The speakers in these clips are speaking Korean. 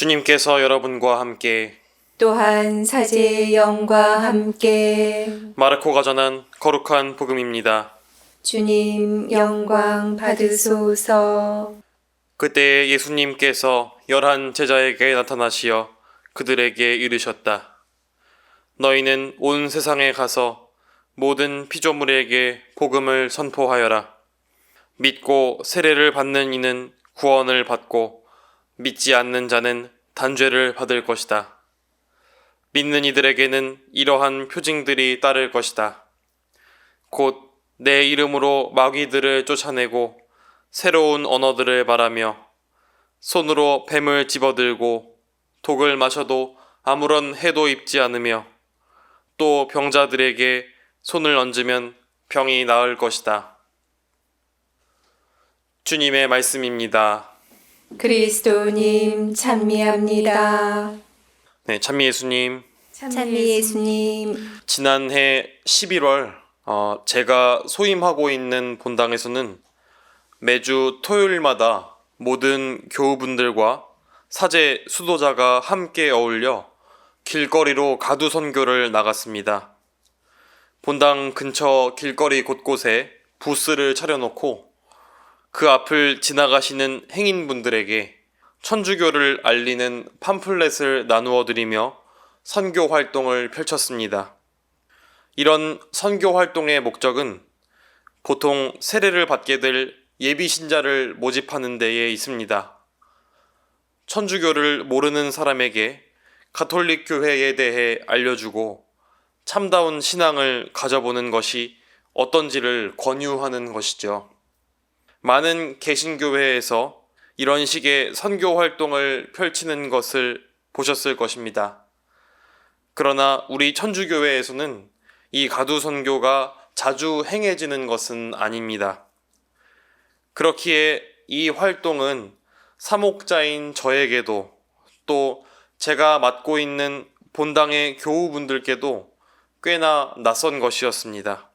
주님께서 여러분과 함께 또한 사제의 영과 함께 마르코가 전한 거룩한 복음입니다. 주님 영광 받으소서 그때 예수님께서 열한 제자에게 나타나시어 그들에게 이르셨다. 너희는 온 세상에 가서 모든 피조물에게 복음을 선포하여라. 믿고 세례를 받는 이는 구원을 받고 믿지 않는 자는 단죄를 받을 것이다. 믿는 이들에게는 이러한 표징들이 따를 것이다. 곧 내 이름으로 마귀들을 쫓아내고 새로운 언어들을 말하며 손으로 뱀을 집어들고 독을 마셔도 아무런 해도 입지 않으며 또 병자들에게 손을 얹으면 병이 나을 것이다. 주님의 말씀입니다. 그리스도님 찬미합니다 네, 찬미 예수님. 찬미 예수님 지난해 11월 어, 제가 소임하고 있는 본당에서는 매주 토요일마다 모든 교우분들과 사제 수도자가 함께 어울려 길거리로 가두 선교를 나갔습니다. 본당 근처 길거리 곳곳에 부스를 차려놓고 그 앞을 지나가시는 행인분들에게 천주교를 알리는 팜플렛을 나누어 드리며 선교 활동을 펼쳤습니다. 이런 선교 활동의 목적은 보통 세례를 받게 될 예비 신자를 모집하는 데에 있습니다. 천주교를 모르는 사람에게 가톨릭 교회에 대해 알려주고 참다운 신앙을 가져보는 것이 어떤지를 권유하는 것이죠. 많은 개신교회에서 이런 식의 선교 활동을 펼치는 것을 보셨을 것입니다. 그러나 우리 천주교회에서는 이 가두 선교가 자주 행해지는 것은 아닙니다. 그렇기에 이 활동은 사목자인 저에게도 또 제가 맡고 있는 본당의 교우분들께도 꽤나 낯선 것이었습니다.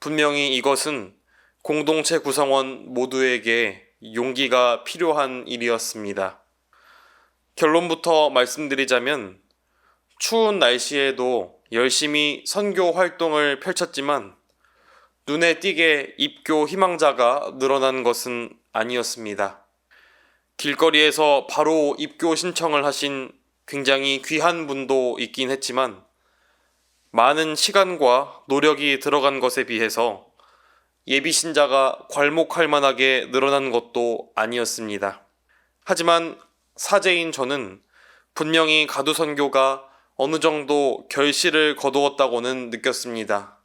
분명히 이것은 공동체 구성원 모두에게 용기가 필요한 일이었습니다. 결론부터 말씀드리자면 추운 날씨에도 열심히 선교 활동을 펼쳤지만 눈에 띄게 입교 희망자가 늘어난 것은 아니었습니다. 길거리에서 바로 입교 신청을 하신 굉장히 귀한 분도 있긴 했지만 많은 시간과 노력이 들어간 것에 비해서 예비 신자가 괄목할 만하게 늘어난 것도 아니었습니다. 하지만 사제인 저는 분명히 가두 선교가 어느 정도 결실을 거두었다고는 느꼈습니다.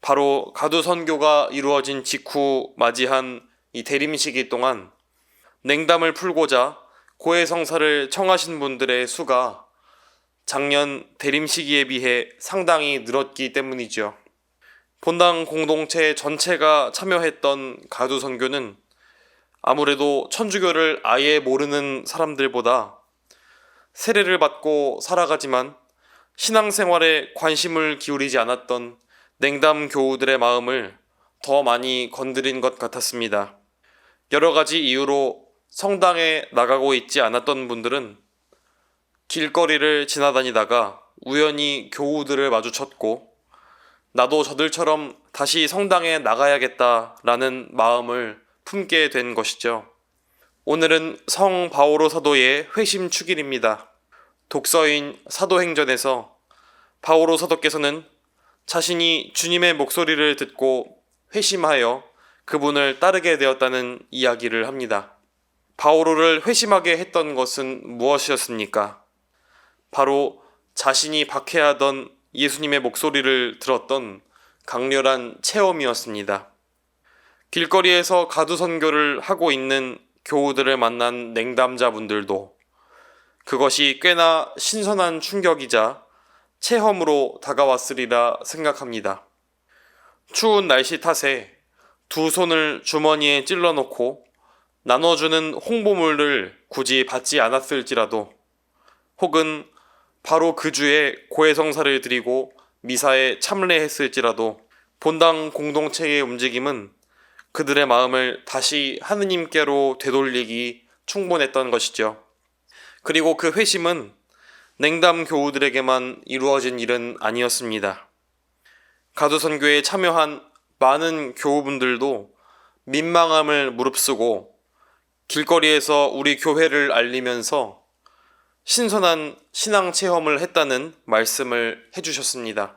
바로 가두 선교가 이루어진 직후 맞이한 이 대림시기 동안 냉담을 풀고자 고해성사를 청하신 분들의 수가 작년 대림시기에 비해 상당히 늘었기 때문이죠. 본당 공동체 전체가 참여했던 가두 선교는 아무래도 천주교를 아예 모르는 사람들보다 세례를 받고 살아가지만 신앙생활에 관심을 기울이지 않았던 냉담 교우들의 마음을 더 많이 건드린 것 같았습니다. 여러 가지 이유로 성당에 나가고 있지 않았던 분들은 길거리를 지나다니다가 우연히 교우들을 마주쳤고 나도 저들처럼 다시 성당에 나가야겠다라는 마음을 품게 된 것이죠. 오늘은 성 바오로 사도의 회심 축일입니다. 독서인 사도행전에서 바오로 사도께서는 자신이 주님의 목소리를 듣고 회심하여 그분을 따르게 되었다는 이야기를 합니다. 바오로를 회심하게 했던 것은 무엇이었습니까? 바로 자신이 박해하던 예수님의 목소리를 들었던 강렬한 체험이었습니다. 길거리에서 가두 선교를 하고 있는 교우들을 만난 냉담자분들도 그것이 꽤나 신선한 충격이자 체험으로 다가왔으리라 생각합니다. 추운 날씨 탓에 두 손을 주머니에 찔러 놓고 나눠주는 홍보물을 굳이 받지 않았을지라도 혹은 바로 그 주에 고해성사를 드리고 미사에 참례했을지라도 본당 공동체의 움직임은 그들의 마음을 다시 하느님께로 되돌리기 충분했던 것이죠. 그리고 그 회심은 냉담 교우들에게만 이루어진 일은 아니었습니다. 가두선교에 참여한 많은 교우분들도 민망함을 무릅쓰고 길거리에서 우리 교회를 알리면서 신선한 신앙 체험을 했다는 말씀을 해주셨습니다.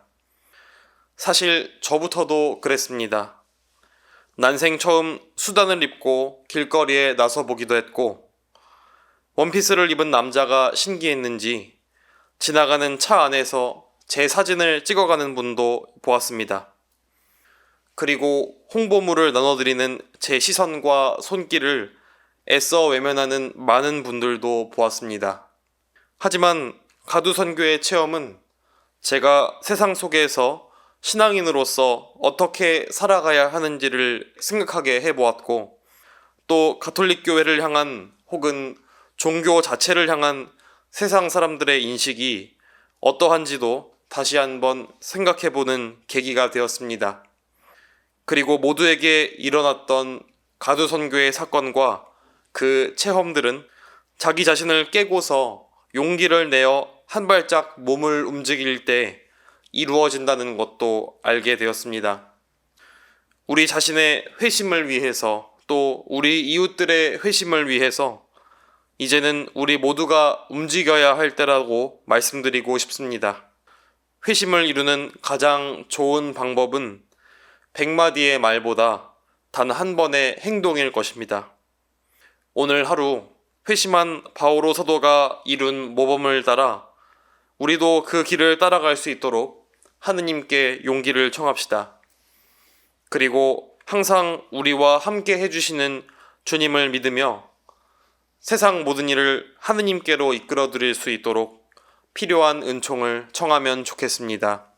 사실 저부터도 그랬습니다. 난생 처음 수단을 입고 길거리에 나서 보기도 했고, 원피스를 입은 남자가 신기했는지 지나가는 차 안에서 제 사진을 찍어가는 분도 보았습니다. 그리고 홍보물을 나눠드리는 제 시선과 손길을 애써 외면하는 많은 분들도 보았습니다. 하지만 가두선교의 체험은 제가 세상 속에서 신앙인으로서 어떻게 살아가야 하는지를 생각하게 해보았고, 또 가톨릭 교회를 향한 혹은 종교 자체를 향한 세상 사람들의 인식이 어떠한지도 다시 한번 생각해보는 계기가 되었습니다. 그리고 모두에게 일어났던 가두선교의 사건과 그 체험들은 자기 자신을 깨고서 용기를 내어 한 발짝 몸을 움직일 때 이루어진다는 것도 알게 되었습니다. 우리 자신의 회심을 위해서 또 우리 이웃들의 회심을 위해서 이제는 우리 모두가 움직여야 할 때라고 말씀드리고 싶습니다. 회심을 이루는 가장 좋은 방법은 백마디의 말보다 단 한 번의 행동일 것입니다. 오늘 하루 회심한 바오로 사도가 이룬 모범을 따라 우리도 그 길을 따라갈 수 있도록 하느님께 용기를 청합시다. 그리고 항상 우리와 함께 해주시는 주님을 믿으며 세상 모든 일을 하느님께로 이끌어 드릴 수 있도록 필요한 은총을 청하면 좋겠습니다.